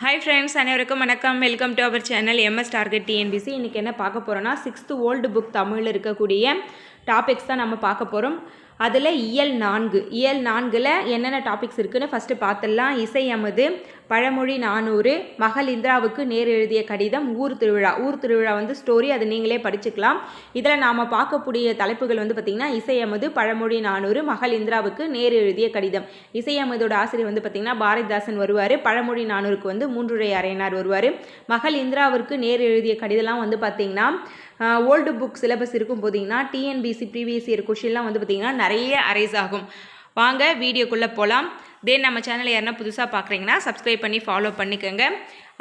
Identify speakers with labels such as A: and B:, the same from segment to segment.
A: Hi friends அனைவருக்கும் வணக்கம். Welcome to our channel M S target TNPSC இன்றைக்கி என்ன பார்க்க போகிறோன்னா சிக்ஸ்த்து ஓல்டு புக் தமிழில் இருக்கக்கூடிய டாபிக்ஸ் தான் நம்ம பார்க்க போகிறோம் அதில் இயல் நான்கு. இயல் நான்கில் என்னென்ன டாபிக்ஸ் இருக்குன்னு ஃபஸ்ட்டு பார்த்துடலாம். இசை அமுது பழமொழி நானூறு மகள் இந்திராவுக்கு நேர் எழுதிய கடிதம் ஊர் திருவிழா. ஊர் திருவிழா வந்து ஸ்டோரி அது நீங்களே படிச்சுக்கலாம். இதில் நாம் பார்க்கக்கூடிய தலைப்புகள் வந்து பார்த்திங்கன்னா இசை அமுது பழமொழி நானூறு மகள் இந்திராவுக்கு நேர் எழுதிய கடிதம். இசை அமுதோட ஆசிரியர் வந்து பார்த்திங்கன்னா பாரதிதாசன் வருவார். பழமொழி நானூறுக்கு வந்து மூன்றுரை அரையனார் வருவார். மகள் இந்திராவிற்கு நேர் எழுதிய கடிதம்லாம் வந்து பார்த்திங்கன்னா ஓல்டு புக் சிலபஸ் இருக்கும் போதிங்கன்னா டிஎன்பிசி ப்ரீவியஸ் இயர் கொஷின்லாம் வந்து பார்த்திங்கன்னா நிறைய அரைஸ் ஆகும். வாங்க வீடியோக்குள்ளே போகலாம் தென் நம்ம சேனலை யாருன்னா புதுசாக பார்க்குறீங்கன்னா சப்ஸ்கிரைப் பண்ணி ஃபாலோ பண்ணிக்கோங்க.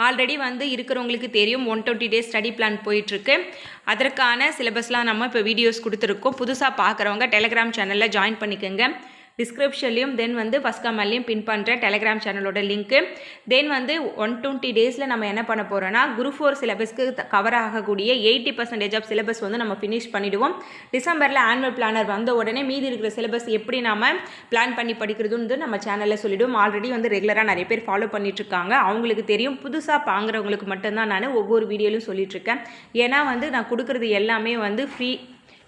A: ஆல்ரெடி வந்து இருக்கிறவங்களுக்கு தெரியும் one twenty days study plan போயிட்டுருக்கு. அதற்கான சிலபஸ்லாம் நம்ம இப்போ வீடியோஸ் கொடுத்துருக்கோம். புதுசாக பார்க்குறவங்க டெலிகிராம் சேனலில் ஜாயின் பண்ணிக்கோங்க. டிஸ்கிரிப்ஷன்லையும் தென் வந்து ஃபஸ்ட் கமெண்ட்லையும் பின் பண்ணுறேன் டெலிகிராம் சேனலோட லிங்க்கு தென் வந்து ஒன் டுவெண்ட்டி டேஸில் நம்ம என்ன பண்ண போகிறோன்னா குரூப் ஃபோர் சிலபஸ்க்கு கவர் ஆகக்கூடிய எயிட்டி பர்சன்டேஜ் ஆஃப் சிலபஸ் வந்து நம்ம ஃபினிஷ் பண்ணிவிடுவோம் டிசம்பரில் ஆனுவல் பிளானர் வந்த உடனே மீதி இருக்கிற சிலபஸ் எப்படி நாம் பிளான் பண்ணி படிக்கிறதுன்னு நம்ம சேனலில் சொல்லிவிடுவோம் ஆல்ரெடி வந்து ரெகுலராக நிறைய பேர் ஃபாலோ பண்ணிகிட்ருக்காங்க அவங்களுக்கு தெரியும். புதுசாக பாங்குறவங்களுக்கு மட்டும்தான் நான் ஒவ்வொரு வீடியோலையும் சொல்லிகிட்ருக்கேன் ஏன்னா வந்து நான் கொடுக்குறது எல்லாமே வந்து ஃப்ரீ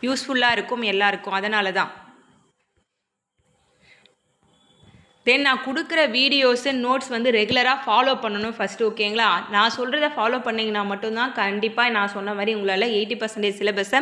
A: யூஸ்ஃபுல்லாக இருக்கும் எல்லாருக்கும். அதனால தான் தென் நான் கொடுக்குற வீடியோஸு நோட்ஸ் வந்து ரெகுலராக ஃபாலோ பண்ணணும் ஃபஸ்ட்டு ஓகேங்களா நான் சொல்கிறத ஃபாலோ பண்ணிங்கன்னா மட்டும்தான் கண்டிப்பாக நான் சொன்ன மாதிரி உங்களால் எயிட்டி பர்சன்டேஜ் சிலபஸை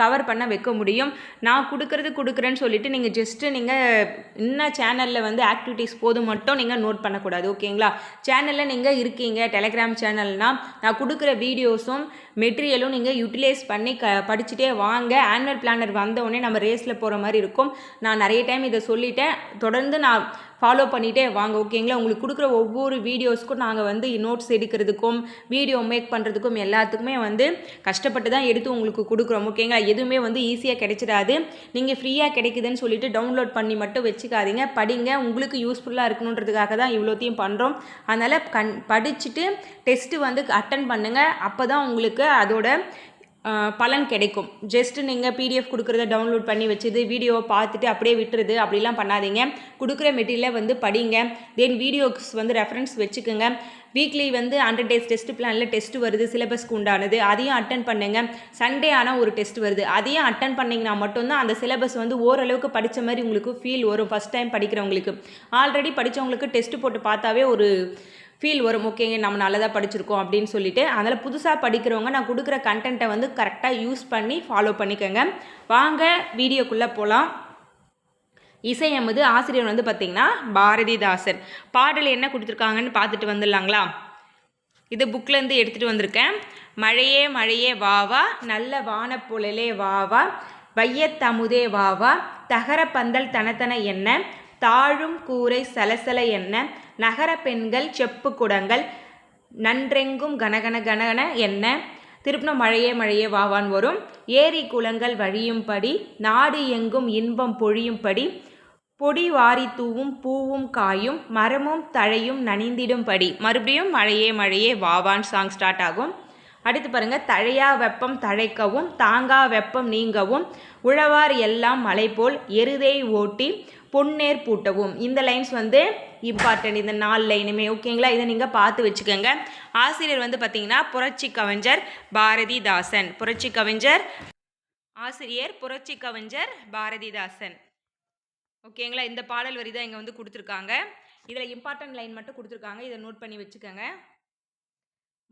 A: கவர் பண்ண வைக்க முடியும். நான் கொடுக்குறது கொடுக்குறேன்னு சொல்லிவிட்டு நீங்கள் ஜஸ்ட்டு நீங்கள் இன்ன சேனலில் வந்து ஆக்டிவிட்டீஸ் போதும் மட்டும் நீங்கள் நோட் பண்ணக்கூடாது ஓகேங்களா சேனலில் நீங்கள் இருக்கீங்க டெலிகிராம் சேனல்னால் நான் கொடுக்குற வீடியோஸும் மெட்டீரியலும் நீங்கள் யூட்டிலைஸ் பண்ணி க படிச்சுட்டே வாங்க. ஆனுவல் பிளானர் வந்தவுடனே நம்ம ரேஸில் போகிற மாதிரி இருக்கும். நான் நிறைய டைம் இதை சொல்லிட்டேன். தொடர்ந்து நான் ஃபாலோ பண்ணிகிட்டே வாங்க ஓகேங்களா உங்களுக்கு கொடுக்குற ஒவ்வொரு வீடியோஸ்க்கும் நாங்கள் வந்து நோட்ஸ் எடுக்கிறதுக்கும் வீடியோ மேக் பண்ணுறதுக்கும் எல்லாத்துக்குமே வந்து கஷ்டப்பட்டு தான் எடுத்து உங்களுக்கு கொடுக்குறோம் ஓகேங்களா எதுவுமே வந்து ஈஸியாக கிடைச்சிடாது. நீங்கள் ஃப்ரீயாக கிடைக்குதுன்னு சொல்லிட்டு டவுன்லோட் பண்ணி மட்டும் வச்சுக்காதீங்க. படிங்க உங்களுக்கு யூஸ்ஃபுல்லாக இருக்கணுன்றதுக்காக தான் இவ்வளோத்தையும் பண்ணுறோம் அதனால் கண் படிச்சுட்டு டெஸ்ட்டு வந்து அட்டன் பண்ணுங்கள் அப்போ தான் உங்களுக்கு அதோட பலன் கிடைக்கும். ஜஸ்ட்டு நீங்கள் பிடிஎஃப் கொடுக்குறத டவுன்லோட் பண்ணி வச்சுது வீடியோவை பார்த்துட்டு அப்படியே விட்டுருது அப்படிலாம் பண்ணாதீங்க. கொடுக்குற மெட்டீரியலை வந்து படிங்க. தென் வீடியோஸ் வந்து ரெஃபரன்ஸ் வச்சுக்கோங்க. வீக்லி வந்து ஹண்ட்ரட் டேஸ் டெஸ்ட் பிளானில் டெஸ்ட் வருது சிலபஸ்க்கு உண்டானது. அதையும் அட்டன் பண்ணுங்கள் சண்டே ஆனால் ஒரு டெஸ்ட் வருது. அதையும் அட்டன் பண்ணிங்கன்னா மட்டும்தான் அந்த சிலபஸ் வந்து ஓரளவுக்கு படித்த மாதிரி உங்களுக்கு ஃபீல் வரும் ஃபஸ்ட் டைம் படிக்கிறவங்களுக்கு. ஆல்ரெடி படித்தவங்களுக்கு டெஸ்ட் போட்டு பார்த்தாவே ஒரு ஃபீல் வரும் ஓகேங்க நம்ம நல்லதாக படிச்சிருக்கோம் அப்படின்னு சொல்லிட்டு அதனால் புதுசாக படிக்கிறவங்க நான் கொடுக்குற கண்டென்ட்டை வந்து கரெக்டாக யூஸ் பண்ணி ஃபாலோ பண்ணிக்கோங்க. வாங்க வீடியோக்குள்ளே போகலாம் இசை எமது ஆசிரியர் வந்து பார்த்திங்கன்னா பாரதிதாசன். பாடல் என்ன கொடுத்துருக்காங்கன்னு பார்த்துட்டு வந்துடலாங்களா? இது புக்லேருந்து எடுத்துகிட்டு வந்திருக்கேன். மழையே மழையே வாவா நல்ல வானப்புழலே வாவா வையத்தமுதே வாவா தகர பந்தல் தனத்தன என்ன தாழும் கூரை சலசல என்ன நகர பெண்கள் செப்பு குடங்கள் நன்றெங்கும் கனகன கனகன என்ன? திருப்பின மழையே மழையே வாவான் வரும். ஏரி குளங்கள் வழியும்படி நாடு எங்கும் இன்பம் பொழியும்படி பொடி வாரி தூவும் பூவும் காயும் மரமும் தழையும் நனிந்திடும்படி. மறுபடியும் மழையே மழையே வாவான் சாங் ஸ்டார்ட் ஆகும். அடுத்து பாருங்க தழையா வெப்பம் தழைக்கவும் தாங்கா வெப்பம் நீங்கவும் உழவார் எல்லாம் மலை போல் எருதை ஓட்டி பொன்னேர் பூட்டவும். இந்த லைன்ஸ் வந்து இம்பார்ட்டன்ட் இந்த நாலு லைனுமே ஓகேங்களா இதை நீங்கள் பார்த்து வச்சுக்கோங்க. ஆசிரியர் வந்து பார்த்தீங்கன்னா புரட்சி கவிஞர் பாரதிதாசன். புரட்சி கவிஞர் ஆசிரியர் புரட்சி கவிஞர் பாரதிதாசன். ஓகேங்களா இந்த பாடல் வரி தான் இங்கே வந்து கொடுத்துருக்காங்க. இதில் இம்பார்ட்டன்ட் லைன் மட்டும் கொடுத்துருக்காங்க. இதை நோட் பண்ணி வச்சுக்கோங்க.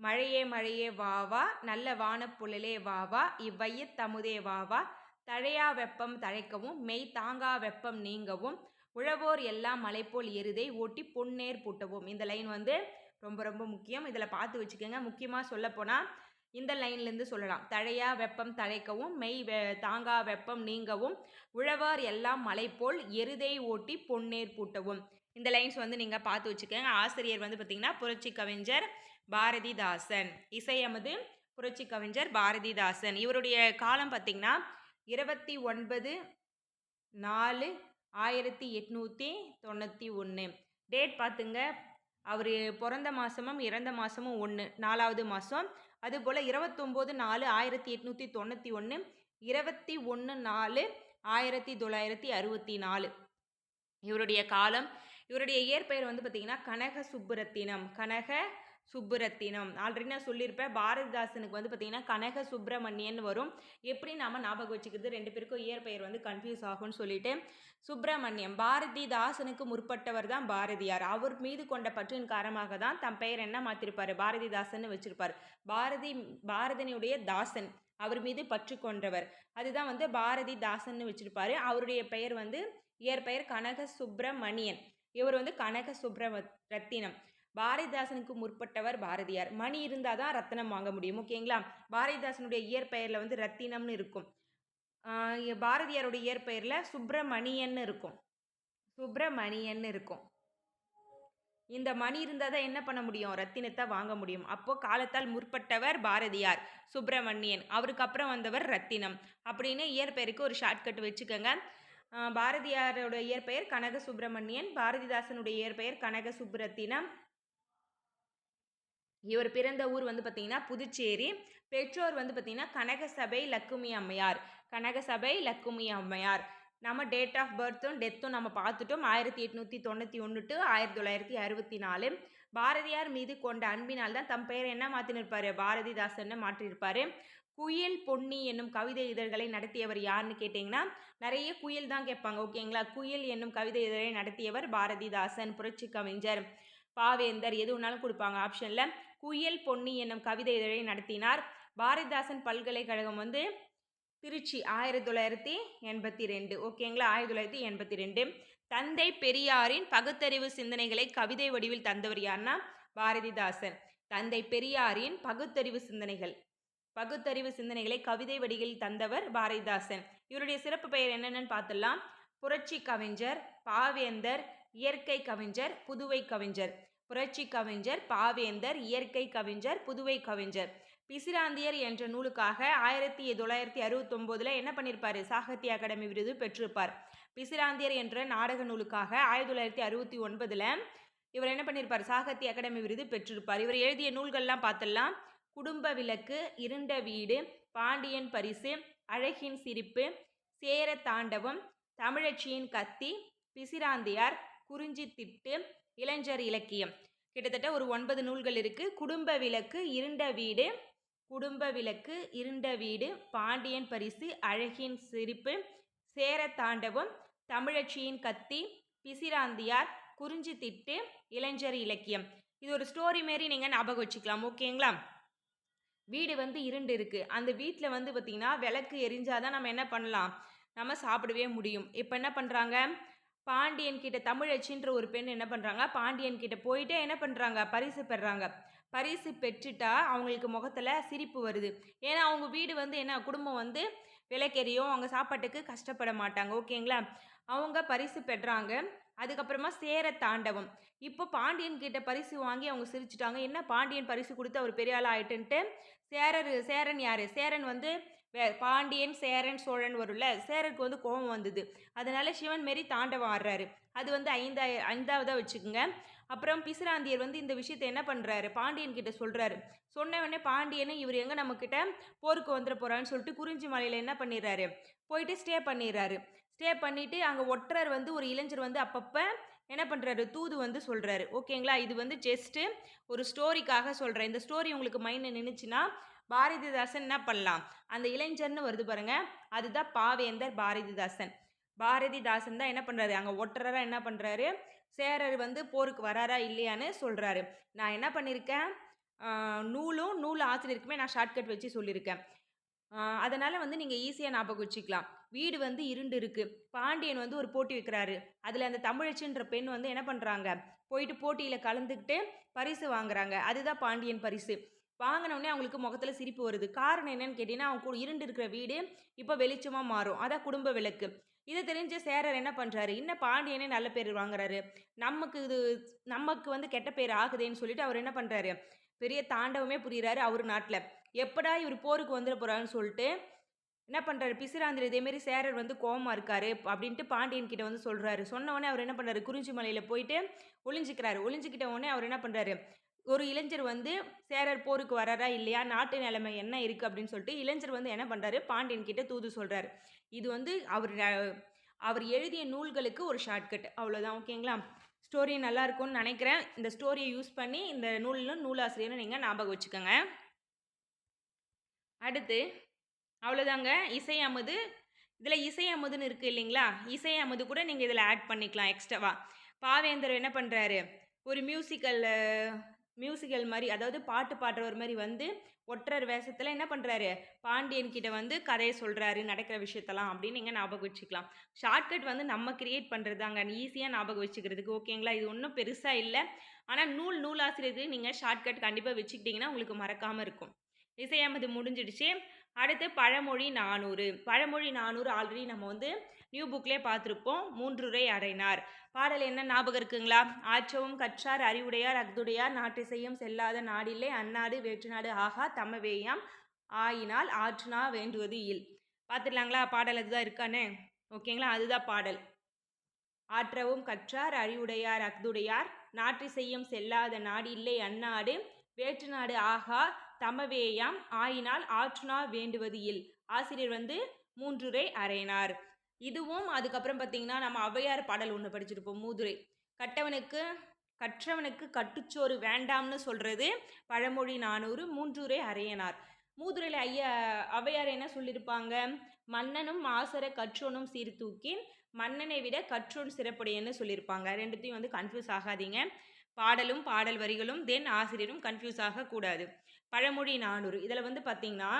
A: மழையே மழையே வாவா நல்ல வானப்புழலே வாவா இவ்வைய தமுதே வாவா தழையா வெப்பம் தழைக்கவும் மெய் தாங்கா வெப்பம் நீங்கவும் உழவோர் எல்லாம் மலைப்போல் எருதை ஓட்டி பொன்னேர் பூட்டவும். இந்த லைன் வந்து ரொம்ப ரொம்ப முக்கியம். இதில் பார்த்து வச்சுக்கோங்க. முக்கியமாக சொல்லப்போனால் இந்த லைன்லேருந்து சொல்லலாம். தழையா வெப்பம் தழைக்கவும் மெய் வெ தாங்கா வெப்பம் நீங்கவும் உழவார் எல்லாம் மலை போல் எருதை ஓட்டி பொன்னேர் பூட்டவும். இந்த லைன்ஸ் வந்து நீங்கள் பார்த்து வச்சுக்கோங்க. ஆசிரியர் வந்து பார்த்திங்கன்னா புரட்சி கவிஞர் பாரதிதாசன். இசையமது புரட்சி கவிஞர் பாரதிதாசன். இவருடைய காலம் பார்த்திங்கன்னா இருபத்தி ஒன்பது நாலு ஆயிரத்தி எட்நூற்றி தொண்ணூற்றி ஒன்று டேட் பார்த்துங்க. அவர் பிறந்த மாதமும் இறந்த மாதமும் ஒன்று நாலாவது மாதம் அதுபோல் இருபத்தொம்போது நாலு ஆயிரத்தி எட்நூற்றி தொண்ணூற்றி ஒன்று இருபத்தி ஒன்று நாலு ஆயிரத்தி தொள்ளாயிரத்தி அறுபத்தி நாலு. இவருடைய காலம் இவருடைய இயற்பெயர் வந்து பார்த்திங்கன்னா கனக சுப்புரத்தினம் கனக சுப்புரத்தினம். ஆல்ரெடி நான் சொல்லியிருப்பேன் பாரதிதாசனுக்கு வந்து பார்த்திங்கன்னா கனக சுப்பிரமணியன் வரும். எப்படி நாம் ஞாபகம் வச்சுக்கிறது? ரெண்டு பேருக்கும் இயற்பெயர் வந்து கன்ஃபியூஸ் ஆகும்னு சொல்லிட்டு. சுப்பிரமணியம் பாரதிதாசனுக்கு முற்பட்டவர் தான் பாரதியார். அவர் மீது கொண்ட பற்றின் காரணமாக தான் தம் பெயர் என்ன மாற்றிருப்பார் பாரதிதாசன் வச்சிருப்பார். பாரதி பாரதனுடைய தாசன் அவர் மீது பற்று கொண்டவர் அதுதான் வந்து பாரதிதாசன் வச்சிருப்பாரு. அவருடைய பெயர் வந்து இயற்பெயர் கனக சுப்பிரமணியன். இவர் வந்து கனக சுப்ரம ரத்தினம். பாரதிதாசனுக்கு முற்பட்டவர் பாரதியார். மணி இருந்தால் தான் ரத்தினம் வாங்க முடியும் ஓகேங்களா? பாரதிதாசனுடைய இயற்பெயரில் வந்து ரத்தினம்னு இருக்கும். பாரதியாருடைய இயற்பெயரில் சுப்பிரமணியன்னு இருக்கும். சுப்பிரமணியன்னு இருக்கும். இந்த மணி இருந்தால் தான் என்ன பண்ண முடியும்? ரத்தினத்தை வாங்க முடியும். அப்போது காலத்தால் முற்பட்டவர் பாரதியார் சுப்பிரமணியன். அவருக்கு அப்புறம் வந்தவர் ரத்தினம். அப்படின்னு இயற்பெயருக்கு ஒரு ஷார்ட்கட் வச்சுக்கோங்க. பாரதியாரோட இயற்பெயர் கனக சுப்பிரமணியன் பாரதிதாசனுடைய இயற்பெயர் கனக சுப்ரத்தினம் இவர் பிறந்த ஊர் வந்து பார்த்திங்கன்னா புதுச்சேரி. பெற்றோர் வந்து பார்த்திங்கன்னா கனகசபை லக்குமி அம்மையார். கனகசபை லக்குமி அம்மையார். நம்ம டேட் ஆஃப் பர்த்தும் டெத்தும் நம்ம பார்த்துட்டோம். ஆயிரத்தி எட்நூற்றி தொண்ணூற்றி ஒன்று டு ஆயிரத்தி தொள்ளாயிரத்தி அறுபத்தி நாலு. பாரதியார் மீது கொண்ட அன்பினால் தான் தம் பெயரை என்ன மாற்றினிருப்பார் பாரதிதாசன்னு மாற்றியிருப்பார். குயில் பொன்னி என்னும் கவிதை இதழ்களை நடத்தியவர் யாருன்னு கேட்டிங்கன்னா நிறைய குயில் தான் கேட்பாங்க ஓகேங்களா குயில் என்னும் கவிதை இதழை நடத்தியவர் பாரதிதாசன் புரட்சி கவிஞர் பாவேந்தர் எது வேணாலும் கொடுப்பாங்க ஆப்ஷனில் குயில் பொன்னி என்னும் கவிதை இதழை நடத்தினார். பாரதிதாசன் பல்கலைக்கழகம் வந்து திருச்சி ஆயிரத்தி தொள்ளாயிரத்தி எண்பத்தி ரெண்டு ஓகேங்களா ஆயிரத்தி தொள்ளாயிரத்தி எண்பத்தி ரெண்டு தந்தை பெரியாரின் பகுத்தறிவு சிந்தனைகளை கவிதை வடிவில் தந்தவர் யாருன்னா பாரதிதாசன். தந்தை பெரியாரின் பகுத்தறிவு சிந்தனைகள். பகுத்தறிவு சிந்தனைகளை கவிதை வடிவில் தந்தவர் பாரதிதாசன். இவருடைய சிறப்பு பெயர் என்னென்னு பார்த்துடலாம். புரட்சி கவிஞர் பாவேந்தர் இயற்கை கவிஞர் புதுவை கவிஞர். புரட்சி கவிஞர் பாவேந்தர் இயற்கை கவிஞர் புதுவை கவிஞர். பிசிராந்தியர் என்ற நூலுக்காக ஆயிரத்தி தொள்ளாயிரத்தி அறுபத்தொம்போதில் என்ன பண்ணியிருப்பார் சாகித்ய அகாடமி விருது பெற்றிருப்பார். பிசிராந்தியர் என்ற நாடக நூலுக்காக ஆயிரத்தி தொள்ளாயிரத்தி அறுபத்தி ஒன்பதில் இவர் என்ன பண்ணியிருப்பார் சாகித்ய அகாடமி விருது பெற்றிருப்பார். இவர் எழுதிய நூல்கள்லாம் பார்த்துடலாம் குடும்ப விளக்கு இருண்ட வீடு பாண்டியன் பரிசு அழகின் சிரிப்பு சேர தாண்டவம் தமிழச்சியின் கத்தி பிசிராந்தியார் குறிஞ்சி திட்டு இளைஞர் இலக்கியம். கிட்டத்தட்ட ஒரு ஒன்பது நூல்கள் இருக்குது குடும்ப விளக்கு இருண்ட வீடு குடும்ப விளக்கு இருண்ட வீடு பாண்டியன் பரிசு அழகின் சிரிப்பு சேர தாண்டவம் தமிழச்சியின் கத்தி பிசிராந்தியார் குறிஞ்சி திட்டு இளைஞர் இலக்கியம். இது ஒரு ஸ்டோரி மாரி நீங்கள் ஞாபகம் வச்சுக்கலாம். ஓகேங்களா? வீடு வந்து இருண்டு இருக்குது அந்த வீட்டில் வந்து பார்த்திங்கன்னா விளக்கு எரிஞ்சாதான் நம்ம என்ன பண்ணலாம்? நம்ம சாப்பிடவே முடியும். இப்போ என்ன பண்ணுறாங்க பாண்டியன் கிட்ட தமிழச்சின்ற ஒரு பெண் என்ன பண்ணுறாங்க பாண்டியன் கிட்ட போயிட்டு என்ன பண்ணுறாங்க பரிசு பெறாங்க. பரிசு பெற்றுட்டா அவங்களுக்கு முகத்தில் சிரிப்பு வருது. ஏன்னா அவங்க வீடு வந்து என்ன குடும்பம் வந்து விலைக்கெரியும் அவங்க சாப்பாட்டுக்கு கஷ்டப்பட மாட்டாங்க. ஓகேங்களா? அவங்க பரிசு பெறாங்க அதுக்கப்புறமா சேர தாண்டவம். இப்போ பாண்டியன் கிட்ட பரிசு வாங்கி அவங்க சிரிச்சிட்டாங்க. என்ன பாண்டியன் பரிசு கொடுத்து அவர் பெரிய ஆள் ஆயிட்டுன்ட்டு? சேரர் சேரன் யார்? சேரன் வந்து வே பாண்டியன் சேரன் சோழன் வரும்ல சேரருக்கு வந்து கோபம் வந்தது. அதனால சிவன் மாரி தாண்டவம் ஆடுறாரு. அது வந்து ஐந்தா ஐந்தாவதாக வச்சுக்கோங்க. அப்புறம் பிசுராந்தியர் வந்து இந்த விஷயத்தை என்ன பண்ணுறாரு பாண்டியன் கிட்ட சொல்கிறாரு சொன்ன உடனே பாண்டியனும் இவர் எங்கே நம்மக்கிட்ட போருக்கு வந்துட போகிறான்னு சொல்லிட்டு குறிஞ்சி மலையில் என்ன பண்ணிடுறாரு போயிட்டு ஸ்டே பண்ணிடுறாரு ஸ்டே பண்ணிவிட்டு அங்கே ஒற்றர் வந்து ஒரு இளைஞர் வந்து அப்பப்போ என்ன பண்ணுறாரு தூது வந்து சொல்கிறாரு ஓகேங்களா? இது வந்து ஜஸ்ட்டு ஒரு ஸ்டோரிக்காக சொல்கிறேன் இந்த ஸ்டோரி உங்களுக்கு மைண்டில் நின்றுச்சுன்னா பாரதிதாசன் என்ன பண்ணலாம்? அந்த இளைஞர்னு வருது பாருங்க. அதுதான் பாவேந்தர் பாரதிதாசன். பாரதிதாசன் தான் என்ன பண்ணுறாரு அங்கே ஒட்டுறரா என்ன பண்ணுறாரு சேரர் வந்து போருக்கு வராரா இல்லையான்னு சொல்கிறாரு நான் என்ன பண்ணியிருக்கேன் நூலும் நூல் ஆசிரியருக்குமே நான் ஷார்ட்கட் வச்சு சொல்லியிருக்கேன் அதனால் வந்து நீங்கள் ஈஸியாக ஞாபகம் வச்சுக்கலாம். வீடு வந்து இருண்டு இருக்குது பாண்டியன் வந்து ஒரு போட்டி வைக்கிறாரு. அதில் அந்த தமிழச்சின்ற பெண் வந்து என்ன பண்ணுறாங்க போயிட்டு போட்டியில் கலந்துக்கிட்டு பரிசு வாங்குறாங்க. அதுதான் பாண்டியன் பரிசு. வாங்கினோடனே அவங்களுக்கு முகத்தில் சிரிப்பு வருது. காரணம் என்னன்னு கேட்டிங்கன்னா அவங்க கூட இருண்டு இருக்கிற வீடு இப்போ வெளிச்சமாக மாறும். அதான் குடும்ப விளக்கு. இதை தெரிஞ்ச சேரர் என்ன பண்ணுறாரு இன்னும் பாண்டியனே நல்ல பேர் வாங்குறாரு. நமக்கு இது நமக்கு வந்து கெட்ட பேர் ஆகுதேன்னு சொல்லிட்டு அவர் என்ன பண்ணுறாரு பெரிய தாண்டவமே புரிகிறாரு அவர் நாட்டில். எப்படா இவர் போருக்கு வந்துட போகிறான்னு சொல்லிட்டு என்ன பண்ணுறாரு பிசிராந்திர இதேமாரி சேரர் வந்து கோபமாக இருக்காரு அப்படின்ட்டு பாண்டியன் கிட்ட வந்து சொல்கிறாரு சொன்னவொடனே அவர் என்ன பண்ணுறாரு குறிஞ்சி மலையில் போயிட்டு ஒளிஞ்சிக்கிறாரு. ஒளிஞ்சிக்கிட்ட உடனே அவர் என்ன பண்ணுறாரு ஒரு இளைஞர் வந்து சேரர் போருக்கு வராரா இல்லையா? நாட்டு நிலைமை என்ன இருக்குது அப்படின்னு சொல்லிட்டு இளைஞர் வந்து என்ன பண்ணுறாரு பாண்டியன் கிட்ட தூது சொல்கிறார் இது வந்து அவர் அவர் எழுதிய நூல்களுக்கு ஒரு ஷார்ட்கட் அவ்வளோதான் ஓகேங்களா? ஸ்டோரி நல்லா இருக்கும்னு நினைக்கிறேன். இந்த ஸ்டோரியை யூஸ் பண்ணி இந்த நூலிலும் நூலாசிரியரும் நீங்கள் ஞாபகம் வச்சுக்கோங்க. அடுத்து அவ்வளோதாங்க இசை அமுது. இதில் இசை அமுதுன்னு இருக்குது இல்லைங்களா? இசை அமுது கூட நீங்கள் இதில் ஆட் பண்ணிக்கலாம் எக்ஸ்ட்ராவாக பாவேந்தர் என்ன பண்ணுறாரு ஒரு மியூசிக்கல் மியூசிக்கல் மாதிரி அதாவது பாட்டு பாடுறவர் மாதிரி வந்து ஒற்றர் வேஷத்தில் என்ன பண்ணுறாரு பாண்டியன் கிட்ட வந்து கதையை சொல்கிறாரு நடக்கிற விஷயத்தெல்லாம் அப்படின்னு நீங்கள் ஞாபகம் வச்சுக்கலாம். ஷார்ட்கட் வந்து நம்ம கிரியேட் பண்ணுறது தாங்க ஈஸியாக ஞாபகம் வச்சுக்கிறதுக்கு ஓகேங்களா இது ஒன்றும் பெருசாக இல்லை. ஆனால் நூல் நூலாசிரியருக்கு நீங்கள் ஷார்ட்கட் கண்டிப்பாக வச்சுக்கிட்டிங்கன்னா உங்களுக்கு மறக்காமல் இருக்கும். இசையமது முடிஞ்சிடுச்சு. அடுத்து பழமொழி நானூறு. பழமொழி நானூறு ஆல்ரெடி நம்ம வந்து நியூ புக்லேயே பார்த்துருப்போம். மூன்றுரை அடைனார் பாடல் என்ன ஞாபகம் இருக்குங்களா? ஆற்றவும் கற்றார் அறிவுடையார் அக்துடையார் நாட்டிசையும் செல்லாத நாடில்லை. அந்நாடு வேற்றுநாடு ஆகா தமவேயாம். ஆயினால் ஆற்றுனா வேண்டுவது இல். பார்த்துடலாங்களா? பாடல் அதுதான் இருக்கானே. ஓகேங்களா? அதுதான் பாடல். ஆற்றவும் கற்றார் அறிவுடையார் அக்துடையார் செய்யும் செல்லாத நாடு இல்லை அந்நாடு வேற்று நாடு ஆகா தமவேயாம். ஆயினால் ஆற்றுனா வேண்டுவது இல். ஆசிரியர் வந்து மூன்றுரை அறையினார் இதுவும் அதுக்கப்புறம் பார்த்தீங்கன்னா நம்ம ஔவையார் பாடல் ஒன்று படிச்சிருப்போம் மூதுரை. கட்டவனுக்கு கற்றவனுக்கு கட்டுச்சோறு வேண்டாம்னு சொல்கிறது பழமொழி நானூறு மூன்றுரை அறையனார் மூதுரையில் ஐயா ஔவையார் என்ன சொல்லியிருப்பாங்க மன்னனும் ஆசர கற்றோனும் சீர்தூக்கி மன்னனை விட கற்றோன் சிறப்புடையன்னு சொல்லியிருப்பாங்க ரெண்டுத்தையும் வந்து கன்ஃபியூஸ் ஆகாதீங்க. பாடலும் பாடல் வரிகளும் தென் ஆசிரியரும் கன்ஃபியூஸ் ஆகக்கூடாது. பழமொழி நானூறு. இதில் வந்து பார்த்திங்கன்னா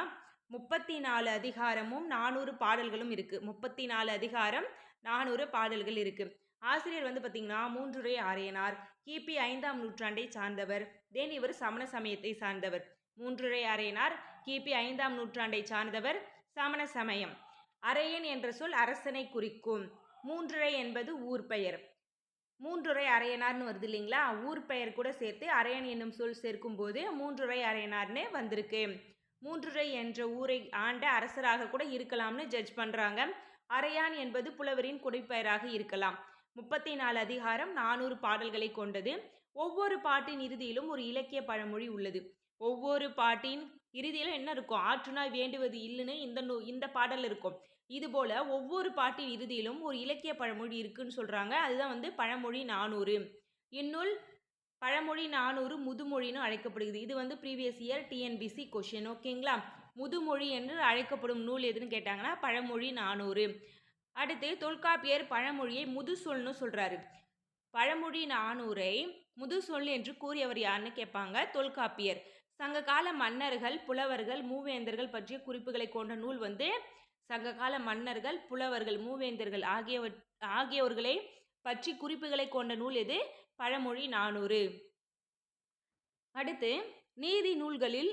A: முப்பத்தி நாலு அதிகாரமும் நானூறு பாடல்களும் இருக்குது முப்பத்தி நாலு அதிகாரம் நானூறு பாடல்கள் இருக்குது ஆசிரியர் வந்து பார்த்திங்கன்னா மூன்றுரை ஆரையனார். கிபி ஐந்தாம் நூற்றாண்டை சார்ந்தவர். தென் இவர் சமண சமயத்தை சார்ந்தவர். மூன்றுரை அரையனார் கிபி ஐந்தாம் நூற்றாண்டை சார்ந்தவர். சமண சமயம். அரையன் என்ற சொல் அரசனை குறிக்கும். மூன்றுரை என்பது ஊர் பெயர். மூன்றுரை அரையனார்னு வருது இல்லைங்களா? ஊர் பெயர் கூட சேர்த்து அரையன் என்னும் சொல் சேர்க்கும்போது மூன்றுரை அரையனார்னு வந்திருக்கு. மூன்றுரை என்ற ஊரை ஆண்ட அரசராக கூட இருக்கலாம்னு ஜட்ஜ் பண்ணுறாங்க அரையான் என்பது புலவரின் குடிப்பெயராக இருக்கலாம். முப்பத்தி நாலு அதிகாரம் நானூறு பாடல்களை கொண்டது. ஒவ்வொரு பாட்டின் இறுதியிலும் ஒரு இலக்கிய பழமொழி உள்ளது. ஒவ்வொரு பாட்டின் இறுதியிலும் என்ன இருக்கும்? ஆற்றுனா வேண்டுவது இல்லைன்னு இந்த நூ இந்த பாடல் இருக்கும். இதுபோல் ஒவ்வொரு பாட்டின் இறுதியிலும் ஒரு இலக்கிய பழமொழி இருக்குன்னு சொல்கிறாங்க அதுதான் வந்து பழமொழி நானூறு. இந்நூல் பழமொழி நானூறு முதுமொழின்னு அழைக்கப்படுகிறது. இது வந்து ப்ரீவியஸ் இயர் டிஎன்பிசி கொஷின் ஓகேங்களா முதுமொழி என்று அழைக்கப்படும் நூல் எதுன்னு கேட்டாங்கன்னா பழமொழி நானூறு. அடுத்து தொல்காப்பியர் பழமொழியை முது சொல்னு சொல்கிறாரு பழமொழி நானூரை முது சொல் என்று கூறியவர் யாருன்னு கேட்பாங்க? தொல்காப்பியர். சங்ககால மன்னர்கள் புலவர்கள் மூவேந்தர்கள் பற்றிய குறிப்புகளை கொண்ட நூல் வந்து சங்ககால மன்னர்கள் புலவர்கள் மூவேந்தர்கள் ஆகியவற் ஆகியவர்களை பற்றி குறிப்புகளை கொண்ட நூல் எது? பழமொழி நானூறு. அடுத்து நீதி நூல்களில்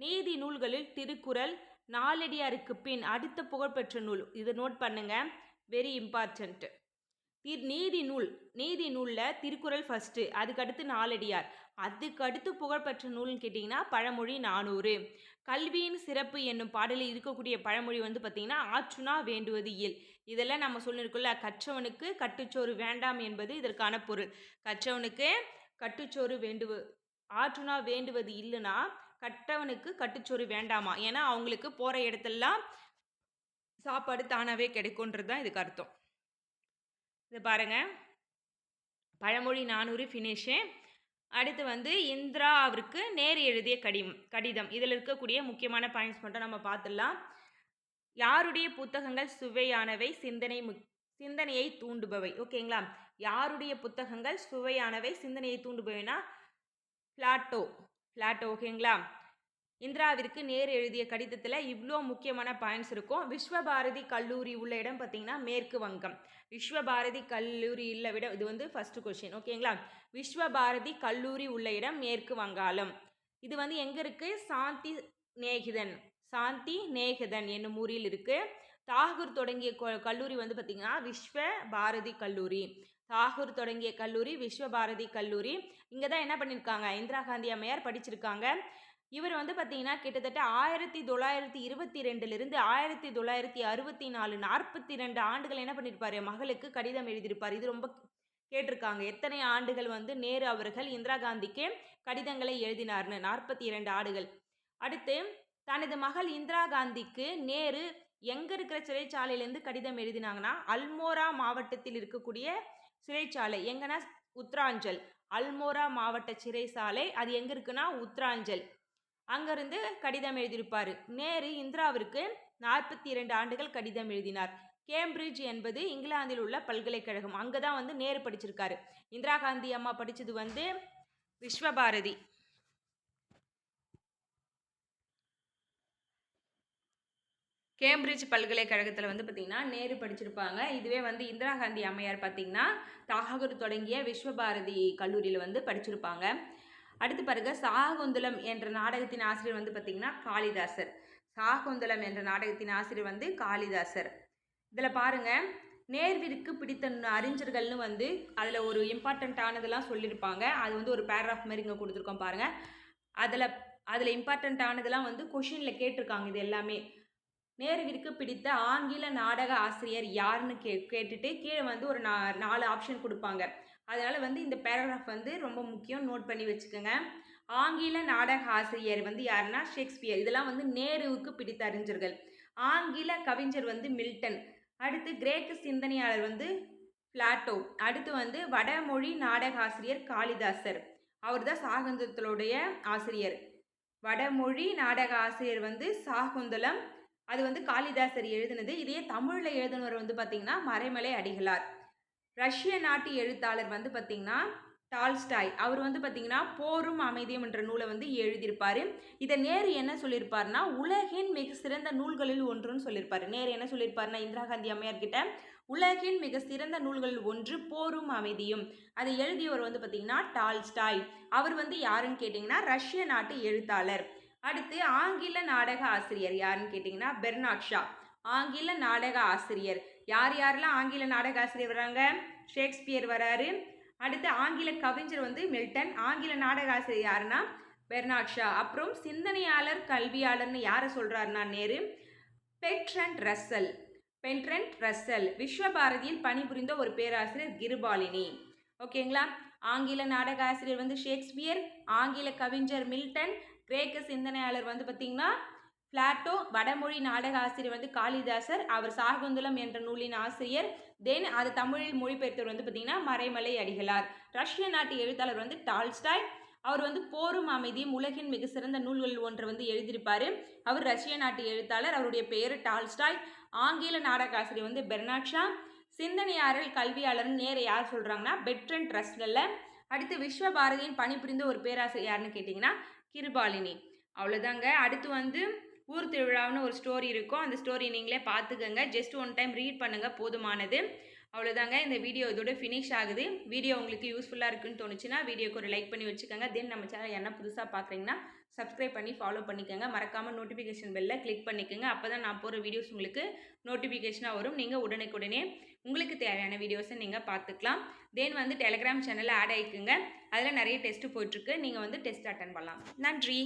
A: நீதி நூல்களில் திருக்குறள் நாலடியாருக்கு பின் அடுத்த புகழ்பெற்ற நூல். இதை நோட் பண்ணுங்க. வெரி இம்பார்ட்டன்ட் திர் நீதி நூல் நீதி நூலில் திருக்குறள் ஃபஸ்ட்டு அதுக்கடுத்து நாலடியார். அதுக்கடுத்து புகழ்பெற்ற நூல்னு கேட்டிங்கன்னா பழமொழி நானூறு. கல்வியின் சிறப்பு என்னும் பாடலில் இருக்கக்கூடிய பழமொழி வந்து பார்த்திங்கன்னா ஆற்றுனா வேண்டுவது இயல். இதெல்லாம் நம்ம சொல்லியிருக்கோம்ல கற்றவனுக்கு கட்டுச்சோறு வேண்டாம் என்பது இதற்கான பொருள். கற்றவனுக்கு கட்டுச்சோறு வேண்டுவ ஆற்றுனா வேண்டுவது இல்லைன்னா கற்றவனுக்கு கட்டுச்சோறு வேண்டாமா? ஏன்னா அவங்களுக்கு போகிற இடத்துலலாம் சாப்பாடு தானாகவே கிடைக்குன்றது தான் இதுக்கு அர்த்தம். இது பாருங்க. பழமொழி நானூறு ஃபினிஷு அடுத்து வந்து இந்திரா அவருக்கு நேர் எழுதிய கடிதம் கடிதம். இதில் இருக்கக்கூடிய முக்கியமான பாயிண்ட்ஸ் மட்டும் நம்ம பார்த்துடலாம். யாருடைய புத்தகங்கள் சுவையானவை சிந்தனை மு சிந்தனையை தூண்டுபவை? ஓகேங்களா யாருடைய புத்தகங்கள் சுவையானவை சிந்தனையை தூண்டுபவைனா பிளாட்டோ. பிளாட்டோ ஓகேங்களா இந்திராவிற்கு நேர் எழுதிய கடிதத்தில் இவ்வளோ முக்கியமான பாயிண்ட்ஸ் இருக்கும். விஸ்வபாரதி கல்லூரி உள்ள இடம் பார்த்திங்கன்னா மேற்கு வங்கம். விஸ்வபாரதி கல்லூரி இல்லை விட இது வந்து ஃபஸ்ட்டு கொஷின் ஓகேங்களா விஸ்வபாரதி கல்லூரி உள்ள இடம் மேற்கு வங்காளம். இது வந்து எங்கே இருக்குது சாந்தி நேகிதன் சாந்தி நேகிதன் என்னும் ஊரில் இருக்குது தாகூர் தொடங்கிய கல்லூரி வந்து பார்த்திங்கன்னா விஸ்வ பாரதி கல்லூரி. தாகூர் தொடங்கிய கல்லூரி விஸ்வபாரதி கல்லூரி. இங்கே தான் என்ன பண்ணியிருக்காங்க இந்திரா காந்தி அம்மையார் படிச்சிருக்காங்க. இவர் வந்து பார்த்தீங்கன்னா கிட்டத்தட்ட ஆயிரத்தி தொள்ளாயிரத்தி இருபத்தி ரெண்டுலேருந்து ஆயிரத்தி தொள்ளாயிரத்தி அறுபத்தி நாலு நாற்பத்தி ரெண்டு ஆண்டுகள் என்ன பண்ணியிருப்பார் மகளுக்கு கடிதம் எழுதியிருப்பார். இது ரொம்ப கேட்டிருக்காங்க. எத்தனை ஆண்டுகள் வந்து நேரு அவர்கள் இந்திரா காந்திக்கு கடிதங்களை எழுதினார்னு. நாற்பத்தி இரண்டு ஆண்டுகள். அடுத்து தனது மகள் இந்திரா காந்திக்கு நேரு எங்கே இருக்கிற சிறைச்சாலையிலேருந்து கடிதம் எழுதினாங்கன்னா அல்மோரா மாவட்டத்தில் இருக்கக்கூடிய சிறைச்சாலை. எங்கன்னா உத்தராஞ்சல். அல்மோரா மாவட்ட சிறைச்சாலை. அது எங்கே இருக்குன்னா உத்தராஞ்சல். அங்கேருந்து கடிதம் எழுதியிருப்பார். நேரு இந்திராவிற்கு நாற்பத்தி இரண்டு ஆண்டுகள் கடிதம் எழுதினார். கேம்பிரிட்ஜ் என்பது இங்கிலாந்தில் உள்ள பல்கலைக்கழகம். அங்கே தான் வந்து நேரு படிச்சிருக்காரு. இந்திரா காந்தி அம்மா படித்தது வந்து விஸ்வபாரதி. கேம்பிரிட்ஜ் பல்கலைக்கழகத்தில் வந்து பார்த்திங்கன்னா நேரு படிச்சிருப்பாங்க. இதுவே வந்து இந்திரா காந்தி அம்மையார் பார்த்திங்கன்னா தாகூர் தொடங்கிய விஸ்வபாரதி கல்லூரியில் வந்து படிச்சிருப்பாங்க. அடுத்து பாருங்க சாகுந்தலம் என்ற நாடகத்தின் ஆசிரியர் வந்து பார்த்திங்கன்னா காளிதாசர். சாகுந்தலம் என்ற நாடகத்தின் ஆசிரியர் வந்து காளிதாசர். இதில் பாருங்கள் நேர்விற்கு பிடித்த அறிஞர்கள்னு வந்து அதில் ஒரு இம்பார்ட்டண்ட்டானதெல்லாம் சொல்லியிருப்பாங்க அது வந்து ஒரு பேராகிராஃப் மாதிரி இங்கே கொடுத்துருக்கோம் பாருங்கள் அதில் அதில் இம்பார்ட்டண்ட்டானதெல்லாம் வந்து கொஷினில் கேட்டிருக்காங்க இது எல்லாமே. நேருவிற்கு பிடித்த ஆங்கில நாடக ஆசிரியர் யாருன்னு கே கேட்டுட்டு கீழே வந்து ஒரு நா நாலு ஆப்ஷன் கொடுப்பாங்க. அதனால் வந்து இந்த பேராகிராஃப் வந்து ரொம்ப முக்கியம். நோட் பண்ணி வச்சுக்கோங்க. ஆங்கில நாடக ஆசிரியர் வந்து யாருன்னா ஷேக்ஸ்பியர். இதெல்லாம் வந்து நேருவுக்கு பிடித்த அறிஞர்கள். ஆங்கில கவிஞர் வந்து மில்டன். அடுத்து கிரேக்க சிந்தனையாளர் வந்து பிளாட்டோ. அடுத்து வந்து வடமொழி நாடக ஆசிரியர் காளிதாசர். அவர் தான் சாகுந்தலத்துடைய ஆசிரியர். வடமொழி நாடக ஆசிரியர் வந்து சாகுந்தலம். அது வந்து காளிதாசர் எழுதினது. இதே தமிழில் எழுதினவர் வந்து பார்த்திங்கன்னா மறைமலை அடிகளார். ரஷ்ய நாட்டு எழுத்தாளர் வந்து பார்த்திங்கன்னா டால்ஸ்டாய். அவர் வந்து பார்த்திங்கன்னா போரும் அமைதியும் என்ற நூலை வந்து எழுதியிருப்பார். இதை நேரு என்ன சொல்லியிருப்பார்னா உலகின் மிக சிறந்த நூல்களில் ஒன்றுன்னு சொல்லியிருப்பார். நேரு என்ன சொல்லியிருப்பார்னா இந்திரா காந்தி அம்மையார் கிட்ட உலகின் மிக சிறந்த நூல்களில் ஒன்று போரும் அமைதியும். அதை எழுதியவர் வந்து பார்த்திங்கன்னா டால்ஸ்டாய். அவர் வந்து யாருன்னு கேட்டிங்கன்னா ரஷ்ய நாட்டு எழுத்தாளர். அடுத்து ஆங்கில நாடக ஆசிரியர் யாருன்னு கேட்டிங்கன்னா பெர்னாக்ஷா ஆங்கில நாடக ஆசிரியர். யார் யாரெல்லாம் ஆங்கில நாடக ஆசிரியர் வராங்க? ஷேக்ஸ்பியர் வராரு. அடுத்து ஆங்கில கவிஞர் வந்து மில்டன். ஆங்கில நாடக ஆசிரியர் யாருன்னா? Bernard Shaw. அப்புறம் சிந்தனையாளர் கல்வியாளர்னு யாரை சொல்கிறாருன்னா Nehru? Bertrand Russell. Bertrand Russell. விஸ்வபாரதியில் பணிபுரிந்த ஒரு பேராசிரியர் கிருபாலினி. ஓகேங்களா? ஆங்கில நாடக ஆசிரியர் வந்து ஷேக்ஸ்பியர் ஆங்கில கவிஞர் மில்டன் கிரேக்க சிந்தனையாளர் வந்து பார்த்திங்கன்னா பிளாட்டோ வடமொழி நாடக ஆசிரியர் வந்து காளிதாசர் அவர் சாகுந்தலம் என்ற நூலின் ஆசிரியர். தென் அது தமிழில் மொழிபெயர்த்தவர் வந்து பார்த்திங்கன்னா மறைமலை அடிகளார். ரஷ்ய நாட்டு எழுத்தாளர் வந்து டால்ஸ்டாய். அவர் வந்து போரும் அமைதியும் உலகின் மிக சிறந்த நூல்கள் ஒன்று வந்து எழுதியிருப்பார். அவர் ரஷ்ய நாட்டு எழுத்தாளர். அவருடைய பெயர் டால்ஸ்டாய். ஆங்கில நாடக ஆசிரியர் வந்து பெர்னாட்ஷா சிந்தனையாளர் கல்வியாளர்னு நேர யார் சொல்கிறாங்கன்னா பெட்ரன் ட்ரஸ்டில் அடுத்து விஸ்வபாரதியின் பணிபுரிந்த ஒரு பேராசிரியர் யாருன்னு கேட்டிங்கன்னா கிருபாலினி. அவ்வளோதாங்க அடுத்து வந்து ஊர் திருவிழான்னு ஒரு ஸ்டோரி இருக்கும். அந்த ஸ்டோரி நீங்களே பார்த்துக்கோங்க. ஜஸ்ட் ஒன் டைம் ரீட் பண்ணுங்கள் போதுமானது. அவ்வளோதாங்க இந்த வீடியோ இதோட ஃபினிஷ் ஆகுது. வீடியோ உங்களுக்கு யூஸ்ஃபுல்லாக இருக்குன்னு தோணுச்சுன்னா வீடியோக்கு ஒரு லைக் பண்ணி வச்சுக்கோங்க. தென் நம்ம சேனல் என்ன புதுசாக பார்க்குறீங்கன்னா சப்ஸ்கிரைப் பண்ணி ஃபாலோ பண்ணிக்கோங்க. மறக்காமல் நோட்டிஃபிகேஷன் பெல்லில் கிளிக் பண்ணிக்கோங்க. அப்போ தான் நான் போகிற வீடியோஸ் உங்களுக்கு நோட்டிஃபிகேஷனாக வரும். நீங்கள் உடனுக்குடனே உங்களுக்கு தேவையான வீடியோஸை நீங்கள் பார்த்துக்கலாம். தென் வந்து டெலிகிராம் சேனலில் ஆட் ஆகிக்குங்க அதில் நிறைய டெஸ்ட்டு போயிட்டுருக்கு நீங்கள் வந்து டெஸ்ட் அட்டன் பண்ணலாம். நன்றி.